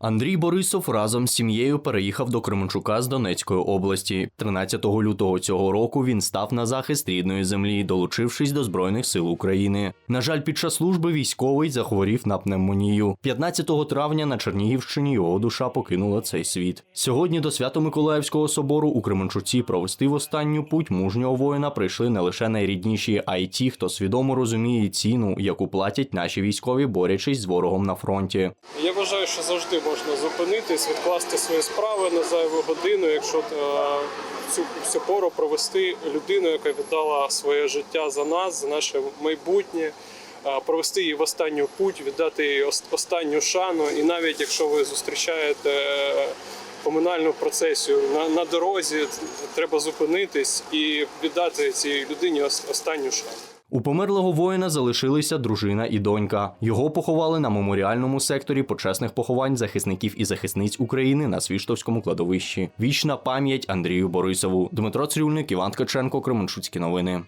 Андрій Борисов разом з сім'єю переїхав до Кременчука з Донецької області. 13 лютого цього року він став на захист рідної землі, долучившись до Збройних сил України. На жаль, під час служби військовий захворів на пневмонію. 15 травня на Чернігівщині його душа покинула цей світ. Сьогодні до Свято-Миколаївського собору у Кременчуці провести в останню путь мужнього воїна прийшли не лише найрідніші, а й ті, хто свідомо розуміє ціну, яку платять наші військові, борючись з ворогом на фронті. Я вважаю, що завжди можна зупинитись, відкласти свої справи на зайву годину, якщо е, цю всю пору провести людину, яка віддала своє життя за нас, за наше майбутнє, е, провести її в останню путь, віддати їй останню шану. І навіть якщо ви зустрічаєте комунальну процесію на, на дорозі, треба зупинитись і віддати цій людині останню шану. У померлого воїна залишилися дружина і донька. Його поховали на меморіальному секторі почесних поховань захисників і захисниць України на Свіштовському кладовищі. Вічна пам'ять Андрію Борисову. Дмитро Црюльник, Іван Ткаченко, Кременчуцькі новини.